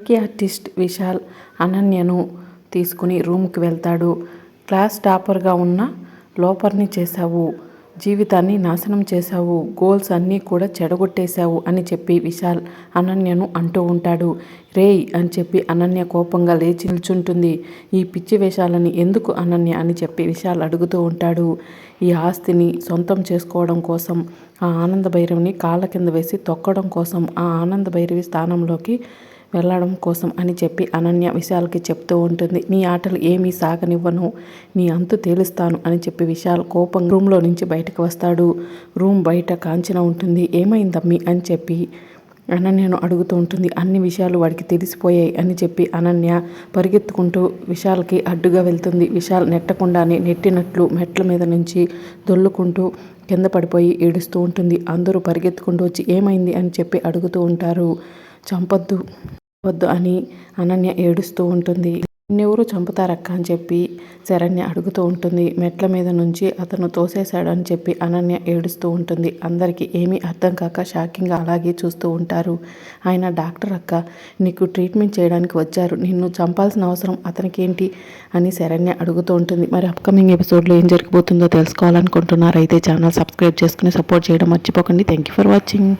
Artist Vishal అనన్యను తీసుకుని రూమ్కి వెళ్తాడు. క్లాస్ టాపర్గా ఉన్న లోపర్ని చేశావు. జీవితాన్ని నాశనం చేశావు. గోల్స్ అన్నీ కూడా చెడగొట్టేశావు అని చెప్పి విశాల్ అనన్యను అంటూ ఉంటాడు. రేయ్ అని చెప్పి అనన్య కోపంగా లేచి నిల్చుంటుంది. ఈ పిచ్చి వేషాలని ఎందుకు అనన్య అని చెప్పి విశాల్ అడుగుతూ ఉంటాడు. ఈ ఆస్తిని సొంతం చేసుకోవడం కోసం, ఆ ఆనంద భైరవిని కాళ్ళ కింద వేసి తొక్కడం కోసం, ఆ ఆనంద భైరవి స్థానంలోకి వెళ్ళడం కోసం అని చెప్పి అనన్య విశాల్కి చెప్తూ ఉంటుంది. నీ ఆటలు ఏమీ సాగనివ్వను. నీ అంతు తేలుస్తాను అని చెప్పి విశాల్ కోపం రూమ్లో నుంచి బయటకు వస్తాడు. రూమ్ బయట కాంచన ఉంటుంది. ఏమైందమ్మి అని చెప్పి అనన్యను అడుగుతూ ఉంటుంది. అన్ని విషయాలు వాడికి తెలిసిపోయాయి అని చెప్పి అనన్య పరిగెత్తుకుంటూ విశాల్కి అడ్డుగా వెళ్తుంది. విశాల్ నెట్టకుండానే నెట్టినట్లు మెట్ల మీద నుంచి దొల్లుకుంటూ కింద పడిపోయి ఏడుస్తూ ఉంటుంది. అందరూ పరిగెత్తుకుంటూ వచ్చి ఏమైంది అని చెప్పి అడుగుతూ ఉంటారు. చంపొద్దు వద్దు అని అనన్య ఏడుస్తూ ఉంటుంది. నిన్నెవరు చంపుతారక్క అని చెప్పి శరణ్య అడుగుతూ ఉంటుంది. మెట్ల మీద నుంచి అతను తోసేశాడు అని చెప్పి అనన్య ఏడుస్తూ ఉంటుంది. అందరికీ ఏమీ అర్థం కాక షాకింగ్గా అలాగే చూస్తూ ఉంటారు. ఆయన డాక్టర్ అక్క నీకు ట్రీట్మెంట్ చేయడానికి వచ్చారు. నిన్ను చంపాల్సిన అవసరం అతనికేంటి అని శరణ్య అడుగుతూ ఉంటుంది. మరి అప్కమింగ్ ఎపిసోడ్లో ఏం జరగబోతుందో తెలుసుకోవాలనుకుంటున్నారైతే ఛానల్ సబ్స్క్రైబ్ చేసుకుని సపోర్ట్ చేయడం మర్చిపోకండి. Thank you for watching.